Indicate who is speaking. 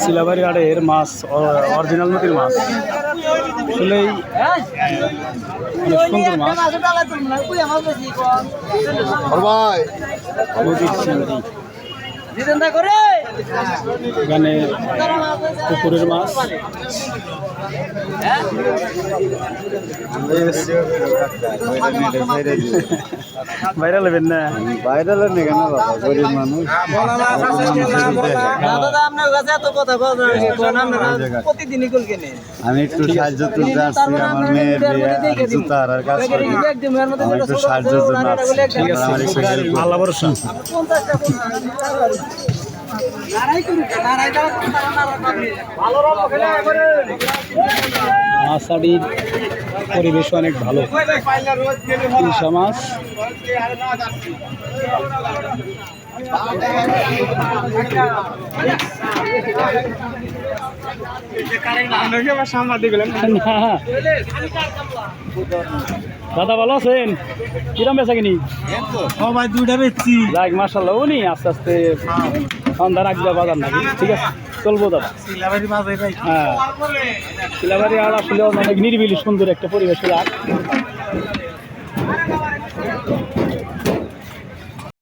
Speaker 1: সিলাবাড়ি আড়ের মাছ original নদীর মাছ। আসলেই অনেক সুন্দর মাছ।
Speaker 2: ভাই
Speaker 1: চিংড়ি। এখানে পুকুরের মাছ বাইরে নেবেন না
Speaker 2: বাইরে নেই কেন বাবা গরিব মানুষ
Speaker 3: প্রতিদিনই কল কেনে
Speaker 2: আমি একটু সাহায্য তুলতে আসছি আমার মেয়ের বিয়ে আর জুতা আর কাজ করি আমি একটু সাহায্য জন্য আসছি
Speaker 1: ঠিক আছে
Speaker 2: আমার একটু help
Speaker 1: আল্লাহ ভরসা মাছাড়ির পরিবেশ অনেক ভালো। ইলশা মাছ। দাদা ভালো আছেন? কিরম বেচা কিনি?
Speaker 3: ও ভাই দুইটা বেচছি।
Speaker 1: যাক মার্শাল্লাহ উনি আস্তে আস্তে সন্ধ্যা রাখবে বাজার নাকি? ঠিক আছে, চলবো দাদা। হ্যাঁ। শিলাবাড়ি আর আসলে অনেক নিরিবিলি সুন্দর একটা পরিবেশ আর